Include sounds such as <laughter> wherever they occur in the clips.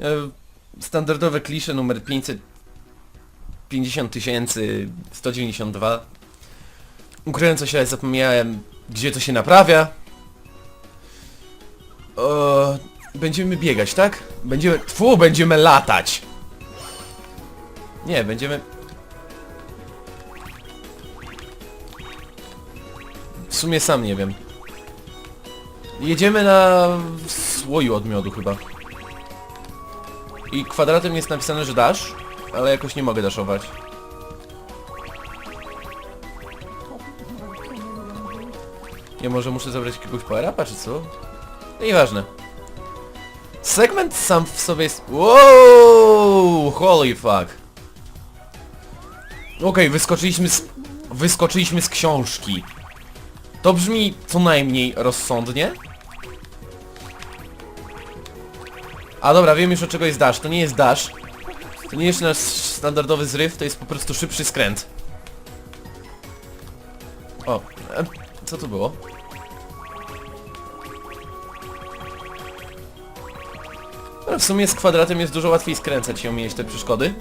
E, Standardowe klisze numer 550 tysięcy 192. Ukryłem coś, ale zapomniałem, gdzie to się naprawia. O, będziemy biegać, tak? Będziemy... Tfu, będziemy latać! Nie, będziemy... W sumie sam nie wiem. Jedziemy na słoju od miodu chyba. I kwadratem jest napisane, że dasz, ale jakoś nie mogę daszować. Nie, może muszę zabrać jakiegoś power-upa, czy co? No nieważne. Segment sam w sobie jest... Wow! Holy fuck! Okej, wyskoczyliśmy z... Wyskoczyliśmy z książki. To brzmi co najmniej rozsądnie. A dobra, wiem już od czego jest dash. To nie jest dash. To nie jest nasz standardowy zryw, to jest po prostu szybszy skręt. O, e, co to było? No, w sumie z kwadratem jest dużo łatwiej skręcać i omijać te przeszkody.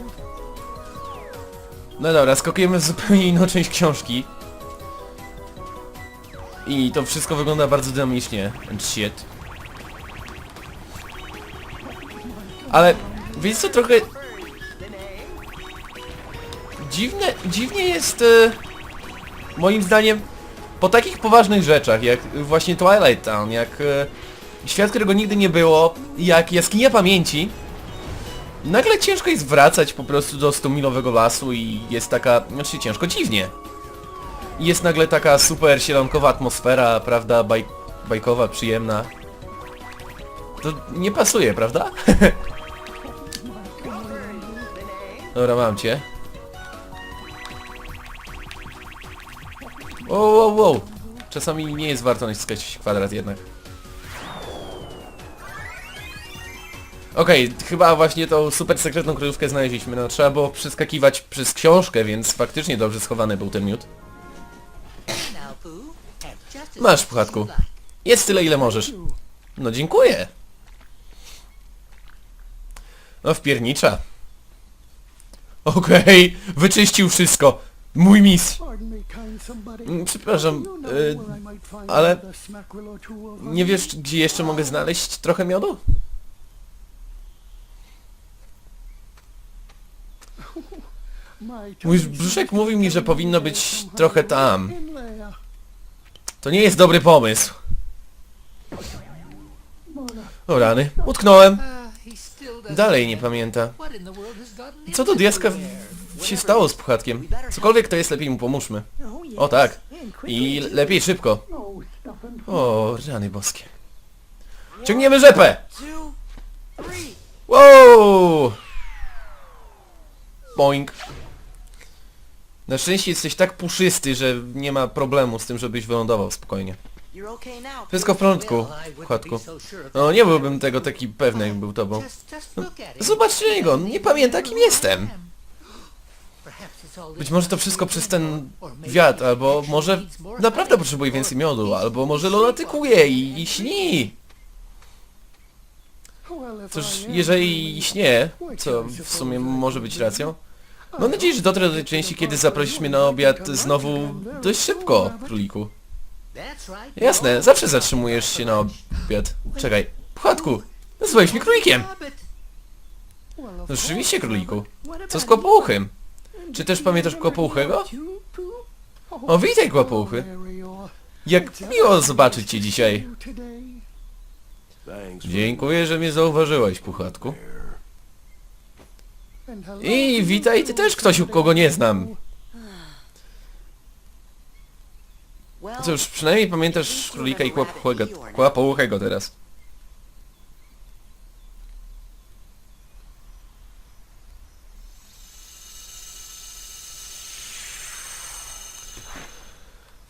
No dobra, skakujemy w zupełnie inną <laughs> część książki. I to wszystko wygląda bardzo dynamicznie. And shit. Ale wiecie co trochę... Dziwne, dziwnie jest... E, moim zdaniem po takich poważnych rzeczach jak właśnie Twilight Town, jak e, świat, którego nigdy nie było, jak jaskinia pamięci, nagle ciężko jest wracać po prostu do 100-milowego lasu i jest taka, znaczy ciężko, dziwnie. I jest nagle taka super sielankowa atmosfera, prawda, baj, bajkowa, przyjemna. To nie pasuje, prawda? <laughs> Dobra, mam cię. Wow, wow, wow. Czasami nie jest warto naciskać kwadrat jednak. Okej, chyba właśnie tą super sekretną kryjówkę znaleźliśmy. No trzeba było przeskakiwać przez książkę, więc faktycznie dobrze schowany był ten miód. Masz, puchatku. Jest tyle, ile możesz. No dziękuję. No wpiernicza. Okej, wyczyścił wszystko. Mój mis. Mm, Przepraszam, y, ale nie wiesz, gdzie jeszcze mogę znaleźć trochę miodu? Mój brzuszek mówi mi, że powinno być trochę tam. To nie jest dobry pomysł. O rany, utknąłem. Dalej nie pamięta. Co do diaska się stało z puchatkiem? Cokolwiek to jest, lepiej mu pomóżmy. O tak. I lepiej szybko. O, rany boskie. Ciągniemy rzepę! Wow! Boing. Na szczęście jesteś tak puszysty, że nie ma problemu z tym, żebyś wylądował spokojnie. Wszystko w porządku, puchatku. No nie byłbym tego taki pewny, jak był tobą. Zobaczcie na niego, nie pamięta kim jestem. Być może to wszystko przez ten wiatr, albo może naprawdę potrzebuje więcej miodu, albo może lunatykuje i, i śni. Cóż, jeżeli śnie, co w sumie może być racją, mam nadzieję, że dotrę do tej części, kiedy zaprosisz mnie na obiad znowu dość szybko, króliku. Jasne, zawsze zatrzymujesz się na obiad. Czekaj, puchatku, nazwałeś mnie królikiem. No rzeczywiście, króliku. Co z kłopouchem? Czy też pamiętasz kłopouchego? O, witaj, kłopouchy. Jak miło zobaczyć cię dzisiaj. Dziękuję, że mnie zauważyłeś, puchatku. I witaj ty też ktoś, kogo nie znam. Cóż, przynajmniej pamiętasz królika i kłopouchego teraz.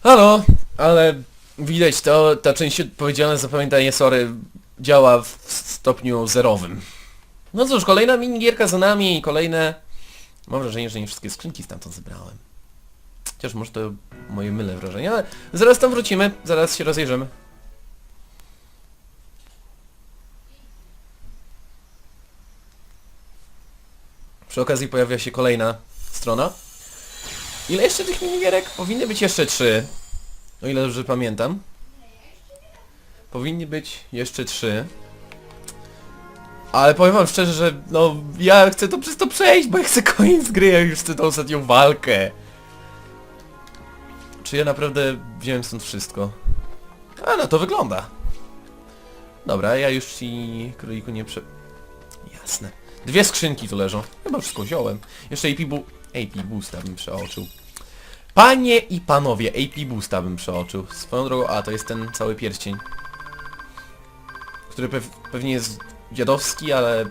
Halo, ale widać to, ta część odpowiedzialna za pamiętanie Sory działa w stopniu zerowym. No cóż, kolejna minigierka za nami i kolejne... Mam wrażenie, że nie wszystkie skrzynki stamtąd zebrałem. Chociaż może to moje mylne wrażenie, ale zaraz tam wrócimy, zaraz się rozejrzymy. Przy okazji pojawia się kolejna strona. Ile jeszcze tych minigierek? Powinny być jeszcze trzy. O ile dobrze pamiętam. Powinny być jeszcze trzy. Ale powiem wam szczerze, że no ja chcę to przez to przejść, bo ja chcę koniec gry, ja już chcę tą ostatnią walkę. Czy ja naprawdę wziąłem stąd wszystko? A no to wygląda. Dobra, ja już ci króliku nie prze... Jasne. Dwie skrzynki tu leżą. Chyba wszystko wziąłem. Jeszcze AP, bu... AP Boosta bym przeoczył. Panie i panowie, AP Boosta bym przeoczył. Swoją drogą, a to jest ten cały pierścień. Który pew pewnie jest dziadowski, ale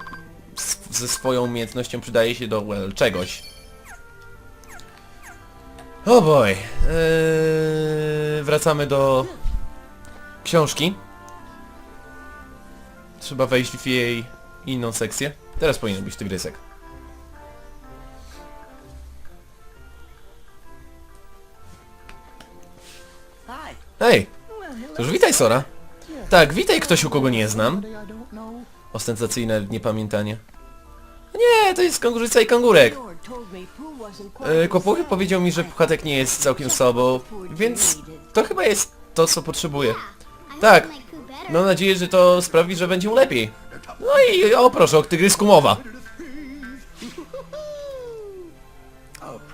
ze swoją umiejętnością przydaje się do, well, czegoś. Oh boy. Eee, wracamy do książki. Trzeba wejść w jej inną sekcję. Teraz powinien być tygrysek. Hej! Toż witaj Sora. Tak, witaj ktoś u kogo nie znam. Ostentacyjne niepamiętanie. Nie, to jest kangurzyca i kangurek. E, Kopuchy powiedział mi, że puchatek nie jest całkiem sobą, więc to chyba jest to, co potrzebuję. Tak, mam nadzieję, że to sprawi, że będzie mu lepiej. No i o proszę, o tygrysku mowa.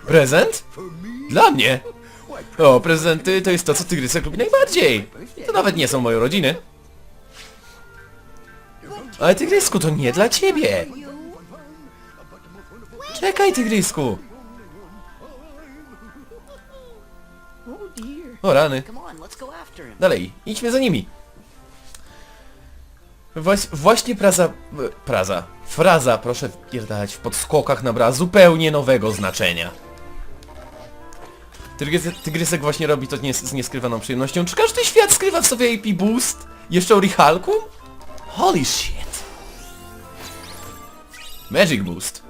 Prezent? Dla mnie? O, prezenty to jest to, co tygrysek lubi najbardziej. To nawet nie są moje rodziny. Ale tygrysku, to nie dla ciebie. Czekaj, tygrysku. O rany. Dalej, idźmy za nimi. Właś, właśnie praza... Praza. Fraza, proszę wpierdalać w podskokach nabrała zupełnie nowego znaczenia. Tygrysek, tygrysek właśnie robi to nie, z nieskrywaną przyjemnością. Czy każdy świat skrywa w sobie AP Boost? Jeszcze Orichalkum? Holy shit. Magic Boost.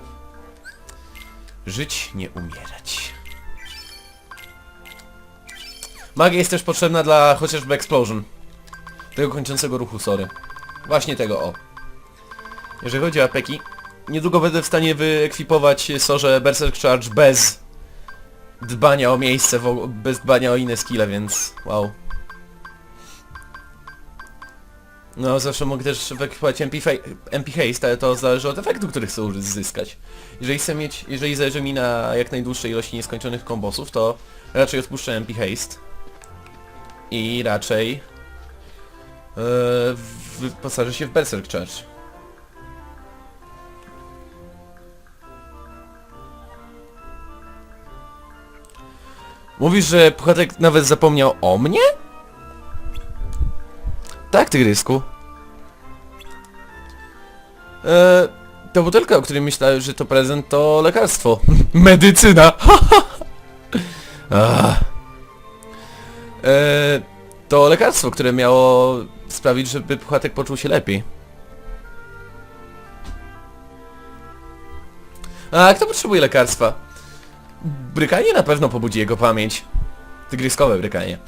Żyć, nie umierać. Magia jest też potrzebna dla chociażby Explosion. Tego kończącego ruchu, sorry. Właśnie tego, o. Jeżeli chodzi o apeki, niedługo będę w stanie wyekwipować Sorze Berserk Charge bez dbania o miejsce, bez dbania o inne skille, więc wow. No, zawsze mogę też wyekwipować MP, MP Haste, ale to zależy od efektu, który chcę uzyskać. Jeżeli chcę mieć, jeżeli zależy mi na jak najdłuższej ilości nieskończonych kombosów, to raczej odpuszczę MP Haste. I raczej yy, wyposażę się w Berserk Charge. Mówisz, że Puchatek nawet zapomniał o mnie? Tak, tygrysku. Eee, ta butelka, o której myślałem, że to prezent, to lekarstwo. <laughs> Medycyna! <laughs> Ah. Eee, to lekarstwo, które miało sprawić, żeby Puchatek poczuł się lepiej. A kto potrzebuje lekarstwa? Brykanie na pewno pobudzi jego pamięć. Tygryskowe brykanie.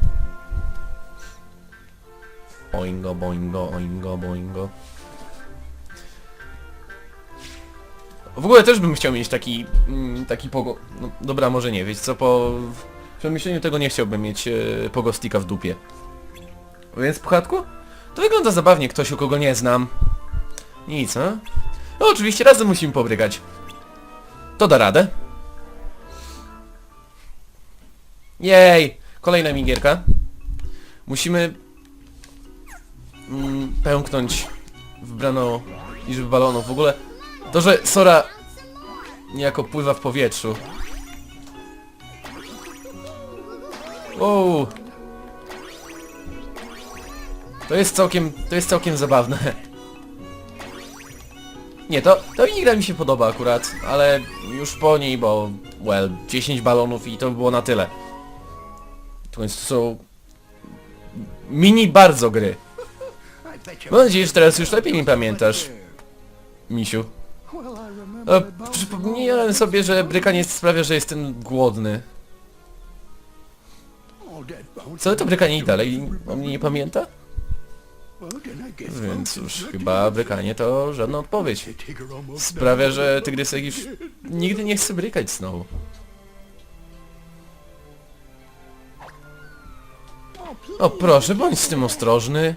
Oingo, boingo, oingo, boingo. W ogóle też bym chciał mieć taki, mm, taki pogo... No, dobra, może nie, wiecie co, po w przemyśleniu tego nie chciałbym mieć e, pogostika w dupie. Więc puchatku? To wygląda zabawnie, ktoś u kogo nie znam. Nic, a? No oczywiście razem musimy pobrygać. To da radę. Jej! Kolejna migierka. Musimy mm, pęknąć wbraną liczbę balonów. W ogóle to, że Sora niejako pływa w powietrzu. Wow. To jest całkiem, to jest całkiem zabawne. Nie, to, to gra mi się podoba akurat, ale już po niej, bo, well, 10 balonów i to by było na tyle. To to są mini bardzo gry. Mam nadzieję, że teraz już lepiej mi pamiętasz, misiu. E, przypomniałem sobie, że brykanie sprawia, że jestem głodny. Co to brykanie i dalej? On mnie nie pamięta? Więc cóż, chyba brykanie to żadna odpowiedź. Sprawia, że tygrysek już nigdy nie chce brykać znowu. O proszę, bądź z tym ostrożny.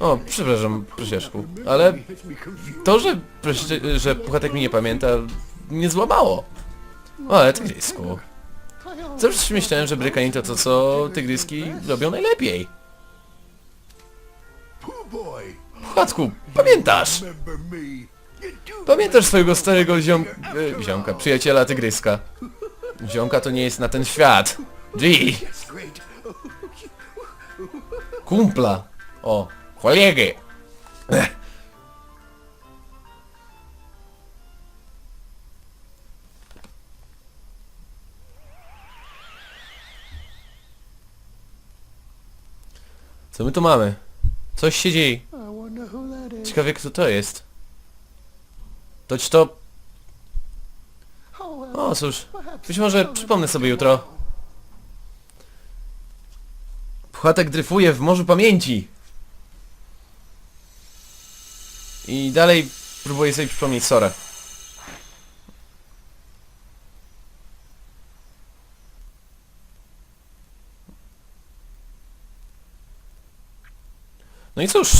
O, przepraszam, prosiaszku, ale to, że, że Puchatek mi nie pamięta, mnie złamało. O, ale tygrysku. Zawsze myślałem, że brykanie to to, co tygryski robią najlepiej. Puchatku, pamiętasz? Pamiętasz swojego starego ziom... e, ziomka, przyjaciela tygryska? Ziomka to nie jest na ten świat. G! Kumpla. O, kolegę. Ech. Co my tu mamy? Coś się dzieje. Ciekawie kto to jest. Toć to... O cóż, być może przypomnę sobie jutro. Płatek dryfuje w morzu pamięci. I dalej próbuję sobie przypomnieć Sorę. No i cóż.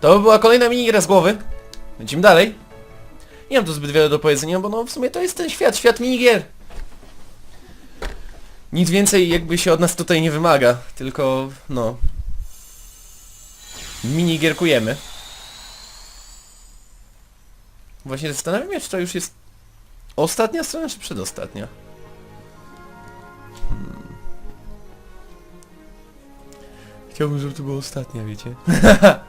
To by była kolejna minigra z głowy. Lecimy dalej. Nie mam tu zbyt wiele do powiedzenia, bo no w sumie to jest ten świat, świat minigier. Nic więcej jakby się od nas tutaj nie wymaga, tylko no... Minigierkujemy. Właśnie zastanawiam się, czy to już jest ostatnia strona, czy przedostatnia. Hmm. Chciałbym, żeby to była ostatnia, wiecie? <laughs>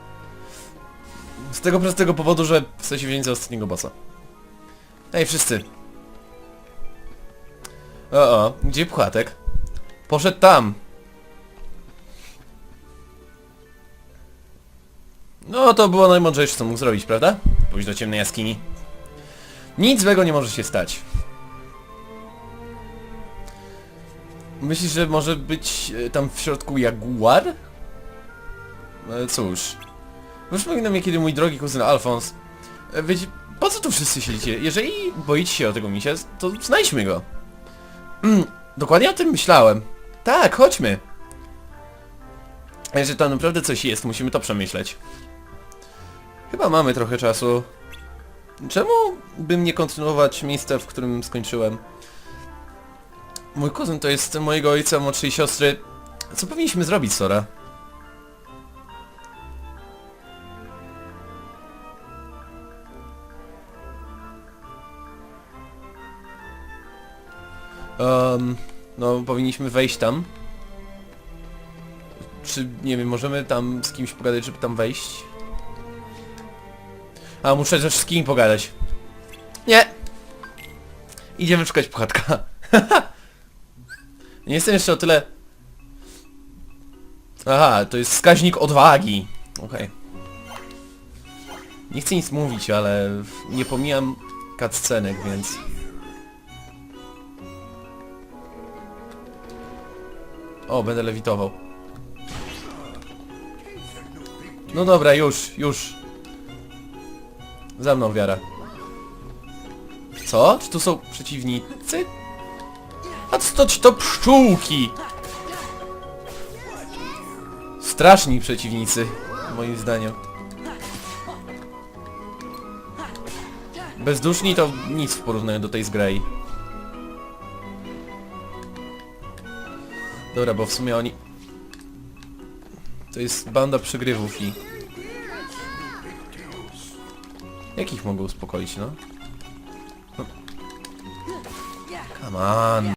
Z tego prostego powodu, że chcę się wziąć za ostatniego bossa. Ej, wszyscy. O, o, gdzie płatek? Poszedł tam. No, to było najmądrzejsze, co mógł zrobić, prawda? Pójść do ciemnej jaskini. Nic złego nie może się stać. Myślisz, że może być e, tam w środku jaguar? No cóż. Przypomina mnie, kiedy mój drogi kuzyn Alfons... e, Wiecie, po co tu wszyscy siedzicie? Jeżeli boicie się o tego misia, to znajdźmy go. Mm, dokładnie o tym myślałem. Tak, chodźmy. Jeżeli tam naprawdę coś jest, musimy to przemyśleć. Chyba mamy trochę czasu. Czemu bym nie kontynuować miejsca, w którym skończyłem? Mój kuzyn to jest mojego ojca, młodszej siostry. Co powinniśmy zrobić, Sora? Um, no, powinniśmy wejść tam. Czy, nie wiem, możemy tam z kimś pogadać, żeby tam wejść? A, muszę też z kim pogadać. Nie! Idziemy szukać puchatka. <laughs> Nie jestem jeszcze o tyle... Aha, to jest wskaźnik odwagi. Okej. Nie chcę nic mówić, ale nie pomijam cutscenek, więc... O, będę lewitował. No dobra, już, już. Za mną wiara. Co? Czy tu są przeciwnicy? A co to, to pszczółki? Straszni przeciwnicy, moim zdaniem. Bezduszni to nic w porównaniu do tej z Dobra, bo w sumie oni... To jest banda przegrywów i... Jak ich mogę uspokoić, no? no. Come on.